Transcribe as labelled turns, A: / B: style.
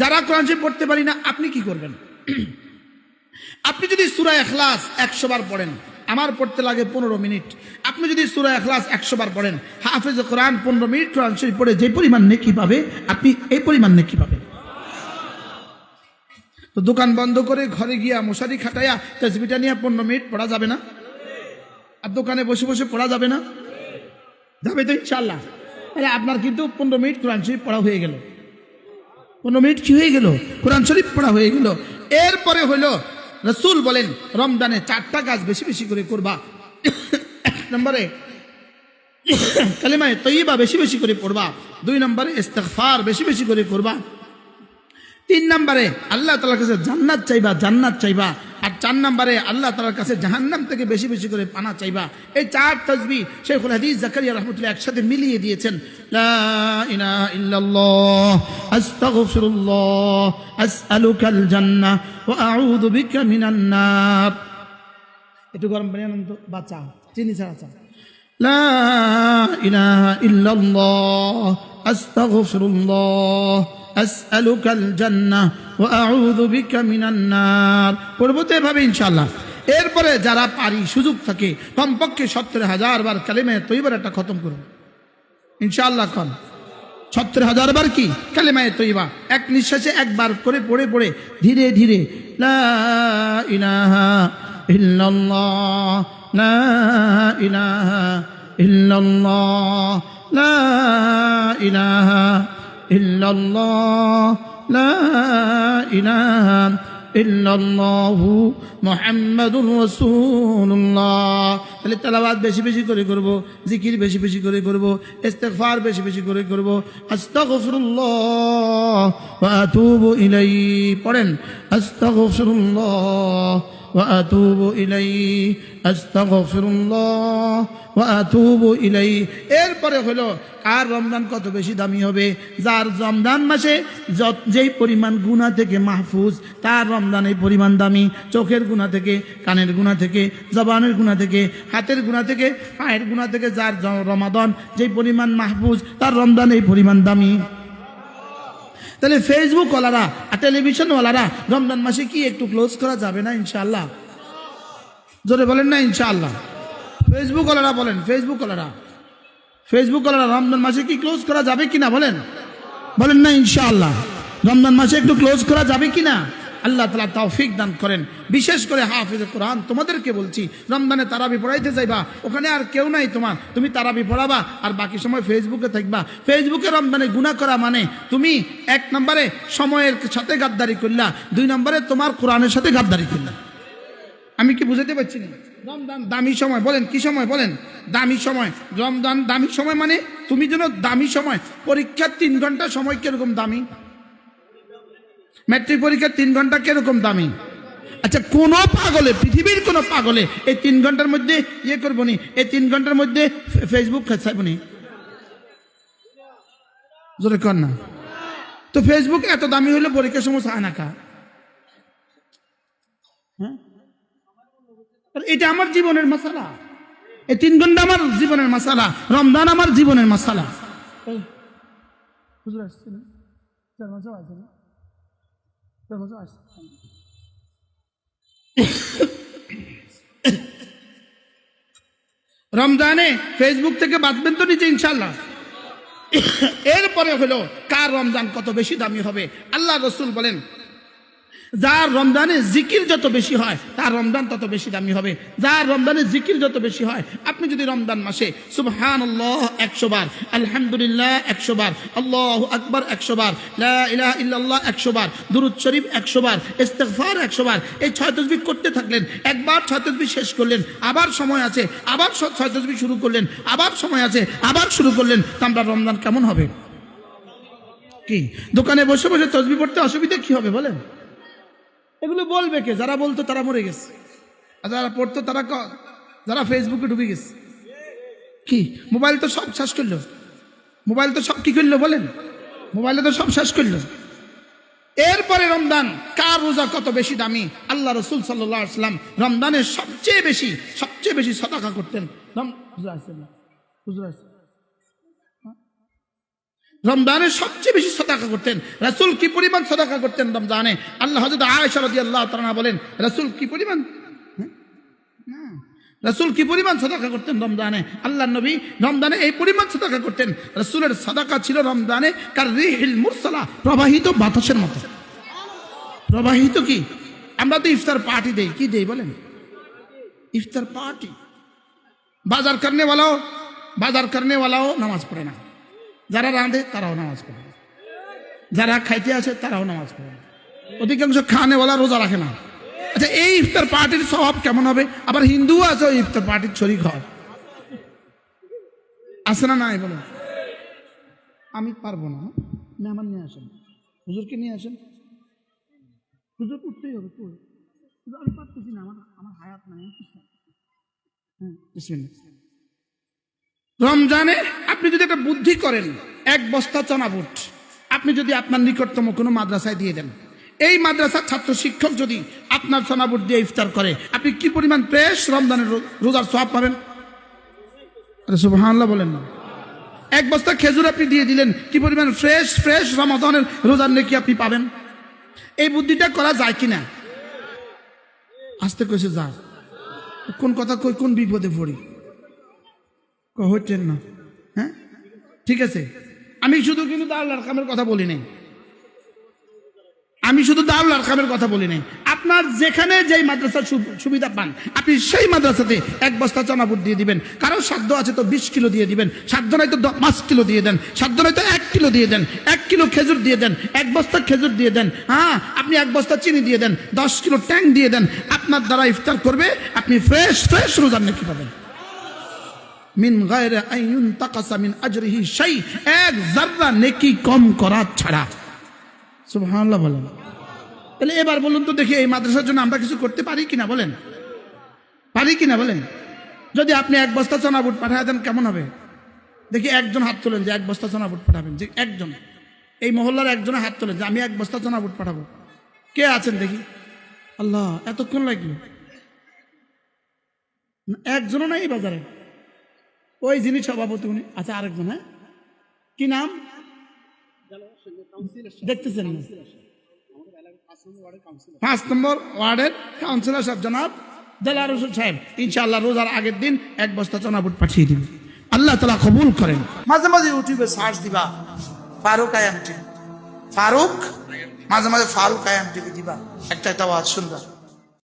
A: যারা কোরআন শরীফ পড়তে পারি না, আপনি কি করবেন? আপনি যদি সুরা এখলাস একশো বার পড়েন, আমার পড়তে লাগে পনেরো মিনিট। আপনি যদি সুরা এখলাস একশো বার পড়েন, হাফেজ কোরআন পনেরো মিনিট কোরআন শরীফ পড়ে যে পরিমাণ নেকি পাবে, আপনি এই পরিমাণ নেকি পাবেন। তো দোকান বন্ধ করে ঘরে গিয়া মশারি খাটাইয়া তসবিটা নিয়ে পনেরো মিনিট পড়া যাবে না? আর দোকানে বসে বসে পড়া যাবে না? যাবে তো ইনশাল্লাহ তাহলে আপনার কিন্তু পনেরো মিনিট কোরআন শরীফ পড়া হয়ে গেল। পনেরো মিনিট কি হয়ে গেল? কোরআন শরীফ পড়া হয়ে গেল। এরপরে হইল রসুল বলেন, রমজানে চারটা কাজ বেশি বেশি করে করবা। নম্বরে কালিমায় তৈবা বেশি বেশি করে পড়বা। দুই নম্বরে ইস্তফার বেশি বেশি করে করবা। তিন নম্বরে আল্লাহ তালার কাছে জান্নাত চাইবা জান্নাত চাইবা। চার নম্বরে আল্লাহ তালার কাছে জাহান্নাম থেকে বেশি বেশি করে পানা চাইবা। এই চার তসবি শেখুল হাদিস জাকারিয়া রহমতুল্লাহ একসাথে মিলিয়ে দিয়েছেন। একটু গরম পানি আনন্দ বা চা চিনি ছাড়া চা লা ইলাহা ইল্লাল্লাহ, আস্তাগফিরুল্লাহ أسألك الجنة وأعوذ بك من النار পড়বো তো এভাবে ইনশাল্লাহ এরপরে যারা পারি সুযোগ থাকে কমপক্ষে সত্তর হাজার বার কালেমে তৈবার একটা খতম করুন ইনশাআল্লাহ কন সত্তর হাজার বার কি কালেমায় তৈবা এক নিঃশ্বাসে একবার করে পড়ে পড়ে ধীরে ধীরে লা ইলাহা ইল্লাল্লাহ লা ইলাহা ইল্লাল্লাহ লা ইলাহা ইল্লাল্লাহ, লা ইলাহা ইল্লাল্লাহু মুহাম্মাদুর রাসূলুল্লাহ। তাহলে তেলাওয়াত বেশি বেশি করে করব, জিকির বেশি বেশি করে করব, ইস্তেগফার বেশি বেশি করে করব। আস্তাগফিরুল্লাহ ওয়া আতুবু ইলাইহি। পড়েন, আস্তাগফিরুল্লাহ। وأتوب إليه أستغفر الله وأتوب إليه এরপরে হলো কার রমজান কত বেশি দামি হবে যার রমজান মাসে যত যেই পরিমাণ গুণা থেকে মাহফুজ তার রমজান এই পরিমাণ দামি চোখের গুণা থেকে কানের গুণা থেকে জবানের গুণা থেকে হাতের গুণা থেকে পায়ের গুণা থেকে যার জ- রমাদান যেই পরিমাণ মাহফুজ তার রমজান এই পরিমাণ দামি তাহলে ফেসবুক ওলারা আর টেলিভিশন ওলারা রমজান মাসে কি একটু ক্লোজ করা যাবে না ইনশাআল্লাহ? জোরে বলেন না ইনশাআল্লাহ। ফেসবুক ওলারা বলেন ফেসবুক ওলারা ফেসবুক ওলারা রমজান মাসে কি ক্লোজ করা যাবে কিনা বলেন? বলেন না ইনশাআল্লাহ। রমজান মাসে একটু ক্লোজ করা যাবে কিনা? আল্লাহ তালা তৌফিক দান করেন। বিশেষ করে হাফিজ কোরআন, তোমাদেরকে বলছি, রমজানে তারাবি পড়াইতে যাইবা, ওখানে আর কেউ নাই তোমার। তুমি তারাবি পড়াবা, আর বাকি সময় ফেসবুকে থাকবা। ফেসবুকে রমজানে গুণা করা মানে তুমি এক নম্বরে সময়ের সাথে গাদ্দারি করলা, দুই নম্বরে তোমার কোরআনের সাথে গাদ্দারি করলা। আমি কি বুঝাতে পারছি না? রমদান দামি সময়, বলেন কি সময়, বলেন? দামি সময়। রমদান দামি সময় মানে তুমি যেন দামি সময়, পরীক্ষার তিন ঘণ্টা সময় কীরকম দামি? ম্যাট্রিক পরীক্ষার তিন ঘণ্টা কীরকম দামি? আচ্ছা কোন পাগলে, পৃথিবীর কোন পাগলে এই তিন ঘণ্টার মধ্যে ইয়ে করব নি? এই তিন ঘণ্টার মধ্যে ফেসবুক খেসাইব নি? জোরে কর না। তো ফেসবুক এত দামি হলে পরীক্ষার সময় চায় না কা? হ্যাঁ? এটা আমার জীবনের মশালা। এই তিন ঘণ্টা আমার জীবনের মশালা। রমজান আমার জীবনের মশালা। হুজুর আসছে না? চার মাসও আসছে না? চার মাসও আসছে। রমজানে ফেসবুক থেকে বাঁচবেন তো নিচে ইনশাল্লাহ এরপরে হলো, কার রমজান কত বেশি দামি হবে? আল্লাহ রসুল বলেন যার রমজানে জিকির যত বেশি হয়, তার রমজান তত বেশি দামি হবে। যার রমজানে জিকির যত বেশি হয়, আপনি যদি রমজান মাসে সুবহান আল্লাহ একশো বার, আলহামদুলিল্লাহ একশো বার, আল্লাহ আকবর একশো বার ইল্লাল্লাহ একশো বার, দুরুদ শরীফ একশো বার, ইস্তেগফার একশো বার, এই ছয় তসবি করতে থাকলেন, একবার ছয় তসবি শেষ করলেন, আবার সময় আছে, আবার ছয় তসবি শুরু করলেন, আবার সময় আছে, আবার শুরু করলেন, তা রমজান কেমন হবে? কি? দোকানে বসে বসে তসবি পড়তে অসুবিধা কি হবে বলেন? এগুলো বলবে কে? যারা বলতো তারা মরে গেছে। আর যারা পড়তো তারা যারা ফেসবুকে ঢুকে গেছে। কি? মোবাইল তো সব শেষ করল। মোবাইল তো সব কি করল বলেন? মোবাইলে তো সব শেষ করল। এরপরে রমদান কার রোজা কত বেশি দামি? আল্লাহ রসুল সাল্লাম রমদানের সবচেয়ে বেশি সবচেয়ে বেশি সদাকা করতেন। রম- হুজুর আসছেন না? হুজুর আসছেন। রমজানে সবচেয়ে বেশি সদাকা করতেন। রাসুল কি পরিমাণ সদাকা করতেন রমজানে? আল্লাহ হজরত আয়েশা রদি আল্লাহ তারা বলেন, রাসুল কি পরিমাণ হ্যাঁ? রসুল কি পরিমাণ সদাকা করতেন রমজানে? আল্লাহ নবী রমজানে এই পরিমাণ সদাকা করতেন। রাসুলের সদাকা ছিল রমজানে কার রিহিল মুরসালা, প্রবাহিত বাতাসের মতো। প্রবাহিত কি? আমরা তো ইফতার পার্টি দেই। কি দেই বলেন? ইফতার পার্টি। বাজার করনেওয়ালাও বাজার করনেওয়ালাও নামাজ পড়ে না। যারা রাঁধে তারাও নামাজ পড়ে। যারা খাইতে আসে তারাও নামাজ পড়ে। অধিকাংশ খানেওয়ালা রোজা রাখে না। আচ্ছা এই ইফতার পার্টির স্বভাব কেমন হবে? আবার হিন্দু আছে ওই ইফতার পার্টির শরিক হয় আছে না নাই বলো? আমি পারব না মেহমান নিয়ে আসেন। হুজুরকে নিয়ে আসেন। হুজুর উঠতেই হবে? হুজুর, আমি পারতেছি না আমার আমার হায়াত নাই। হ্যাঁ, রমজানে আপনি যদি একটা বুদ্ধি করেন, এক বস্তা চনা বুট, আপনি যদি আপনার নিকটতম কোনো মাদ্রাসায় দিয়ে দেন। এই মাদ্রাসার ছাত্র শিক্ষক যদি আপনার চনা বুট দিয়ে ইফতার করে, আপনি কি পরিমাণ প্রেস রমজানের রোজার সব পাবেন? আরে বলেন এক বস্তা খেজুর আপনি দিয়ে দিলেন, কি পরিমাণ ফ্রেশ ফ্রেশ রমাদানের রোজার নাকি আপনি পাবেন? এই বুদ্ধিটা করা যায় কিনা? আসতে কইছে যা। কোন কথা কই, কোন বিপদে পড়ি? ক- হচ্ছেন না। হ্যাঁ? ঠিক আছে। আমি শুধু কিন্তু দাউল আরকামের কথা বলি নাই। আমি শুধু দাউল আরকামের কথা বলি নাই। আপনার যেখানে যেই মাদ্রাসার সুবিধা পান, আপনি সেই মাদ্রাসাতে এক বস্তা চানাবুট দিয়ে দিবেন। কারও সাধ্য আছে তো বিশ কিলো দিয়ে দিবেন। সাধ্য নয় তো পাঁচ কিলো দিয়ে দেন। সাধ্য নয় তো এক কিলো দিয়ে দেন। এক কিলো খেজুর দিয়ে দেন। এক বস্তা খেজুর দিয়ে দেন। হ্যাঁ আপনি এক বস্তা চিনি দিয়ে দেন। দশ কিলো ট্যাং দিয়ে দেন। আপনার দ্বারা ইফতার করবে, আপনি ফ্রেশ ফ্রেশ রোজার নাকি পাবেন। মিন গায়রে আইয়ুন তাকাসা মিন আজরিহি শাই, এক জাররা নেকি কম করা ছাড়া। সুবহানাল্লাহ বলেন। তাহলে এবার বলুন তো দেখি এই মাদ্রাসার জন্য আমরা কিছু করতে পারি কিনা বলেন। পারি কিনা বলেন? যদি আপনি এক বস্তা চনা বুট পাঠায় দেন, কেমন হবে? দেখি একজন হাত তোলেন যে এক বস্তা চনা বুট পাঠাবেন। যে একজন। এই মহল্লার একজনে হাত তোলেন যে আমি এক বস্তা চনা বুট পাঠাবো। কে আছেন দেখি? আল্লাহ, এতক্ষণ লাগল। একজনও নাই বাজারে। ওই যিনি সভাপতি উনি। আচ্ছা আরেকজন হ্যাঁ? কি নাম? দেখতেছেন? পাঁচ নম্বর ওয়ার্ডের কাউন্সিলর সাহেব, জনাব দেলার হোসেন সাহেব। ইনশাআল্লাহ রোজার আগের দিন এক বস্তা চনাবুট পাঠিয়ে দিন আল্লাহ তালা কবুল করেন। মাঝে মাঝে ইউটিউবে সার্চ দিবা, ফারুক আয়াম ফারুক? মাঝে মাঝে ফারুক আয়াম দিবা। একটা একটা আওয়াজ সুন্দর